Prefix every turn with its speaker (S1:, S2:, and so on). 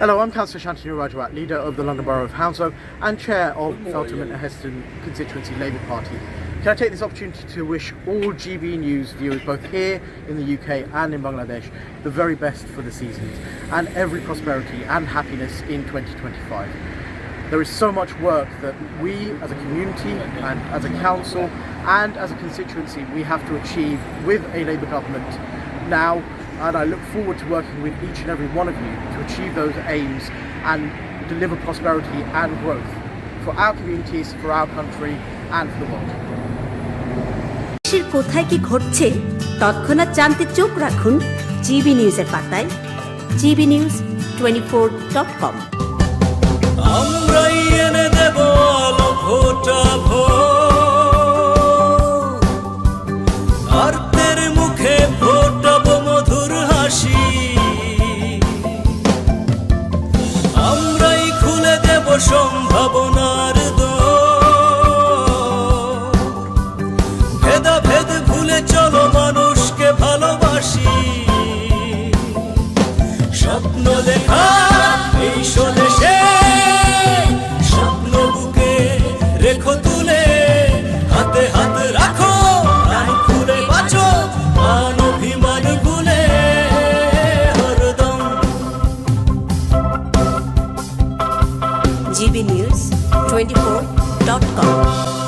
S1: Hello, I'm Councillor Shantanu Rajawat, leader of the London Borough of Hounslow and chair of Feltham and Heston constituency Labour Party. Can I take this opportunity to wish all GB News viewers, both here in the UK and in Bangladesh, the very best for the seasons and every prosperity and happiness in 2025. There is so much work that we as a community and as a council and as a constituency we have to achieve with a Labour government now and I look forward to working with each and every one of you to achieve those aims and deliver prosperity and growth for our communities, for our country and for the world.
S2: দেশের কোথায় কি ঘটছে তৎক্ষণাৎ জানতে চোখ রাখুন GB নিউজের পাতায় GB news twenty four dot com
S3: আমরাই এনে দেব ফোটা আর্তের সম্ভাবনার। ভেদাভেদ ভুলে চলো মানুষকে ভালোবাসি স্বপ্ন দেখা
S2: 24.com.